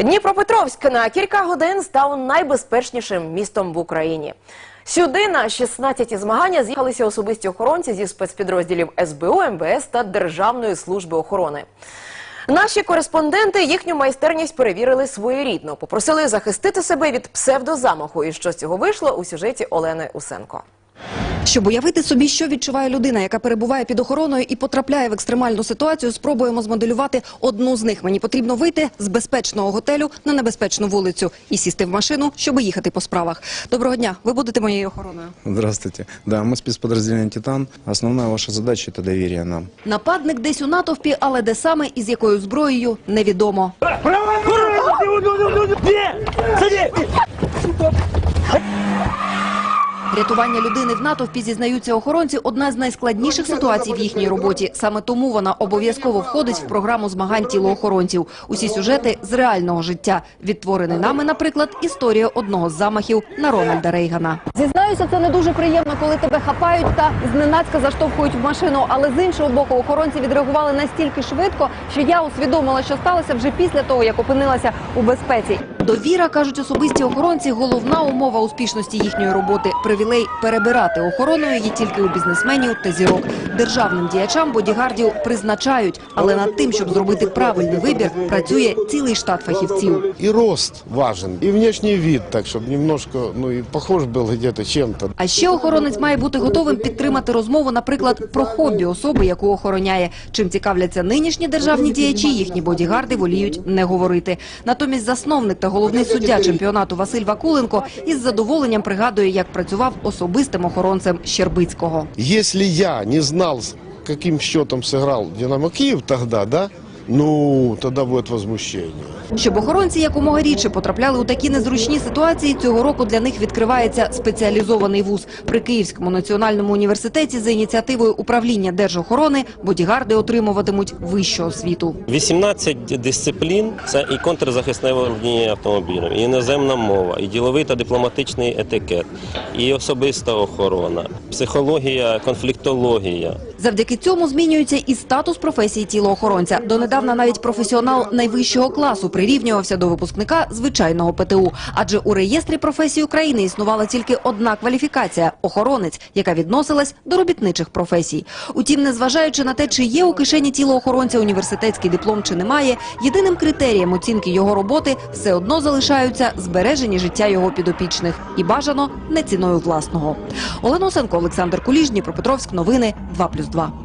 Дніпропетровськ на кілька годин став найбезпечнішим містом в Україні. Сюди на 16-ті змагання з'їхалися особисті охоронці зі спецпідрозділів СБУ, МВС та Державної служби охорони. Наші кореспонденти їхню майстерність перевірили своєрідно, попросили захистити себе від псевдозамаху. І що з цього вийшло у сюжеті Олени Усенко. Щоб уявити собі, що відчуває людина, яка перебуває під охороною і потрапляє в екстремальну ситуацію, спробуємо змоделювати одну з них. Мені потрібно вийти з безпечного готелю на небезпечну вулицю і сісти в машину, щоб їхати по справах. Доброго дня, ви будете моєю охороною. Здравствуйте. Да, мы спецподразделение «Титан». Основная ваша задача – это доверие нам. Нападник десь у натовпі, але де саме і з якою зброєю невідомо. Рятування людини в натовпі зізнаються охоронці одна з найскладніших ситуацій в їхній роботі. Саме тому вона обов'язково входить в програму змагань тілоохоронців. Усі сюжети з реального життя. Відтворений нами, наприклад, історія одного з замахів на Рональда Рейгана. Зізнаюся, це не дуже приємно, коли тебе хапають та зненацька заштовхують в машину. Але з іншого боку, охоронці відреагували настільки швидко, що я усвідомила, що сталося вже після того, як опинилася у безпеці. Довіра кажуть особисті охоронці. Головна умова успішності їхньої роботи. Привілей перебирати охороною є тільки у бізнесменів та зірок. Державним діячам бодігардів призначають, але над тим, щоб зробити правильний вибір, працює цілий штат фахівців. И рост важен, и внешний вид, так чтобы немножко, ну и похож был где-то чем-то. А ще охоронець має бути готовим підтримати розмову, наприклад, про хобі особи, яку охороняє. Чим цікавляться нинішні державні діячі, їхні бодігарди воліють не говорити. Натомість засновник та головний суддя чемпіонату Василь Вакуленко із задоволенням пригадує, як працював особистим охоронцем Щербицького. Якщо я не знав, з яким счетом зіграв Динамо Київ тоді, да, ну, тогда будет возмущение. Щоб охоронці якомога рідше потрапляли у такі незручні ситуації, цього року для них відкривається спеціалізований вуз. При Київському національному університеті за ініціативою управління держохорони бодігарди отримуватимуть вищу освіту. 18 дисциплін це і контрзахисне володіння автомобілем, і іноземна мова, і діловий та дипломатичний етикет, і особиста охорона, психологія, конфліктологія. Завдяки цьому змінюється і статус професії тілоохоронця. Донедавна навіть професіонал найвищого класу прирівнювався до випускника звичайного ПТУ. Адже у реєстрі професій України існувала тільки одна кваліфікація – охоронець, яка відносилась до робітничих професій. Утім, незважаючи на те, чи є у кишені тілоохоронця університетський диплом чи немає, єдиним критерієм оцінки його роботи все одно залишаються збережені життя його підопічних. І бажано не ціною власного. Олена Осенко, Олександр Куліш, Дніпропетровськ. Новини 2+,2 людства.